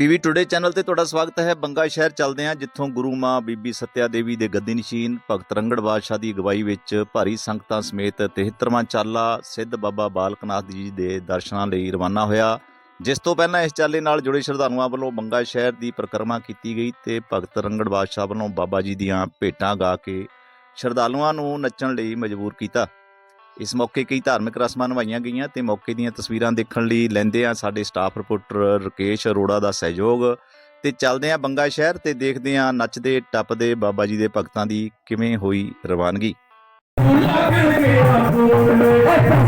PV today channel ਤੇ ਤੁਹਾਡਾ ਸਵਾਗਤ ਹੈ। ਬੰਗਾ ਸ਼ਹਿਰ ਚੱਲਦੇ ਹਾਂ, ਜਿੱਥੋਂ ਗੁਰੂ ਮਾਂ ਬੀਬੀ ਸਤਿਆ ਦੇਵੀ ਦੇ ਗੱਦੀ ਨਸ਼ੀਨ ਭਗਤ ਰੰਗੜ ਬਾਦਸ਼ਾਹ ਦੀ ਅਗਵਾਈ ਵਿੱਚ ਭਾਰੀ ਸੰਗਤਾਂ ਸਮੇਤ 73ਵਾਂ ਚਾਲਾ ਸਿੱਧ ਬਾਬਾ ਬਾਲਕਨਾਥ ਜੀ ਦੇ ਦਰਸ਼ਨਾਂ ਲਈ ਰਵਾਨਾ ਹੋਇਆ। ਜਿਸ ਤੋਂ ਪਹਿਲਾਂ ਇਸ ਚਾਲੇ ਨਾਲ ਜੁੜੇ ਸ਼ਰਧਾਲੂਆਂ ਵੱਲੋਂ ਬੰਗਾ ਸ਼ਹਿਰ ਦੀ ਪਰਿਕਰਮਾ ਕੀਤੀ ਗਈ ਤੇ ਭਗਤ ਰੰਗੜ ਬਾਦਸ਼ਾਹ ਵੱਲੋਂ ਬਾਬਾ ਜੀ ਦੀਆਂ ਭੇਟਾਂ ਗਾ ਕੇ ਸ਼ਰਧਾਲੂਆਂ ਨੂੰ ਨੱਚਣ ਲਈ ਮਜਬੂਰ ਕੀਤਾ। ਇਸ ਮੌਕੇ ਕਈ ਧਾਰਮਿਕ ਰਸਮਾਂ ਨਿਭਾਈਆਂ ਗਈਆਂ ਤੇ ਮੌਕੇ ਦੀਆਂ ਤਸਵੀਰਾਂ ਦੇਖਣ ਲਈ ਲੈਂਦੇ ਆ ਸਾਡੇ ਸਟਾਫ ਰਿਪੋਰਟਰ ਰਕੇਸ਼ ਅਰੋੜਾ ਦਾ ਸਹਿਯੋਗ। ਤੇ ਚੱਲਦੇ ਆ ਬੰਗਾ ਸ਼ਹਿਰ ਤੇ ਦੇਖਦੇ ਆ ਨੱਚਦੇ, ਟੱਪਦੇ ਬਾਬਾ ਜੀ ਦੇ ਭਗਤਾਂ ਦੀ ਕਿਵੇਂ ਹੋਈ ਰਵਾਨਗੀ।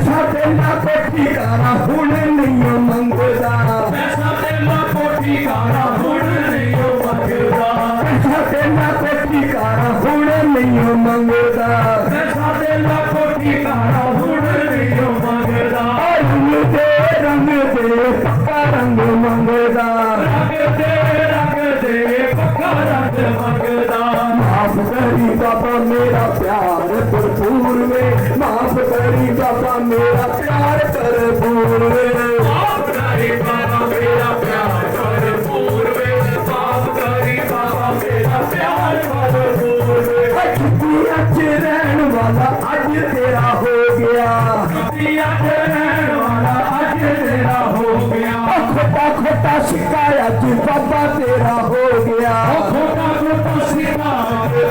ਸਾਡੇ ਨਾ ਕੋਠੀ ਕਾਰਾ ਹੁਣ ਨਹੀਂ ਮੰਗਦਾ ਸਾਡੇ ਨਾ ਕੋਠੀ ਕਾਰਾ ਹੁਣ ਨਹੀਂ ਮੰਗਦਾ ਸਾਡੇ ਨਾ ਕੋਠੀ ਕਾਰਾ, ਹੁਣ ਨਹੀਂ ਮੰਗਦਾ। ਰੰਗ ਮੰਗਦਾ। ਰੰਗ ਦੇ ਰੰਗ ਦੇ ਪੱਕਾ ਰੰਗ ਮੰਗਦਾ ਮਾਫ ਕਰੀ ਬਾਬਾ ਮੇਰਾ ਪਿਆਰ ਭਰਪੂਰ ਵੇ। ਮਾਫ ਕਰੀ ਬਾਬਾ ਮੇਰਾ ਪਿਆਰ ਭਰਪੂਰ ਵੇ। ਮਾਫ ਕਰੀ ਬਾਬਾ ਮੇਰਾ ਪਿਆਰ ਭਰਪੂਰ ਵੇ। ਮਾਫ ਕਰੀ ਬਾਬਾ ਮੇਰਾ ਪਿਆਰ ਭਰਪੂਰ ਵੇ। 'ਚ ਰਹਿਣ ਵਾਲਾ ਅੱਜ ਤੇਰਾ ਹੋ ਗਿਆ। 'ਚ ਰਹਿਣ ਖੋਟਾ ਖੋਟਾ ਸਿੱਕਾ ਅੱਜ ਬਾਬਾ ਤੇਰਾ ਹੋ ਗਿਆ। ਖੋਟਾ ਖੋਟਾ ਸਿੱਕਾ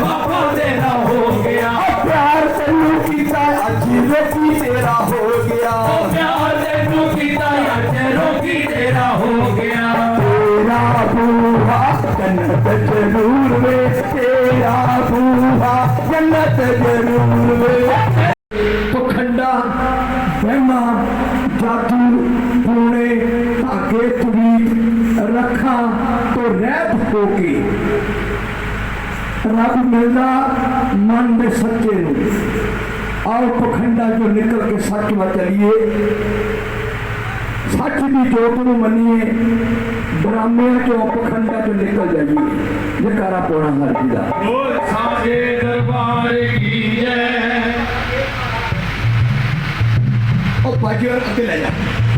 ਬਾਬਾ ਤੇਰਾ ਹੋ ਗਿਆ। ਪਿਆਰ ਤੈਨੂੰ ਕੀਤਾ ਅੱਜ ਰੋਕੀ ਤੇਰਾ ਹੋ ਗਿਆ। ਪਿਆਰ ਤੈਨੂੰ ਕੀਤਾ ਅੱਜ ਰੋਕੀ ਤੇਰਾ ਹੋ ਗਿਆ। ਤੇਰਾ ਬੂਹਾ ਜੰਨਤ ਜ਼ਰੂਰ ਵੇ ਤੇਰਾ ਬੂਹਾ ਜੰਨਤ ਜ਼ਰੂਰ ਵੇ। ਪਖੰਡਾ ਵਹਿਮਾ ਜਾਦੂ खेत भी रखा तो रैप होके रब मिलता मन में सच्चे आओ पखंडा जो निकल के सच में चलिए। सच की जोत को मनिए ब्राह्मण चो पखंडा चो निकल जाइए। जकारा पौना हर जी दरबार की जय। ओ भाजी और अकेला जा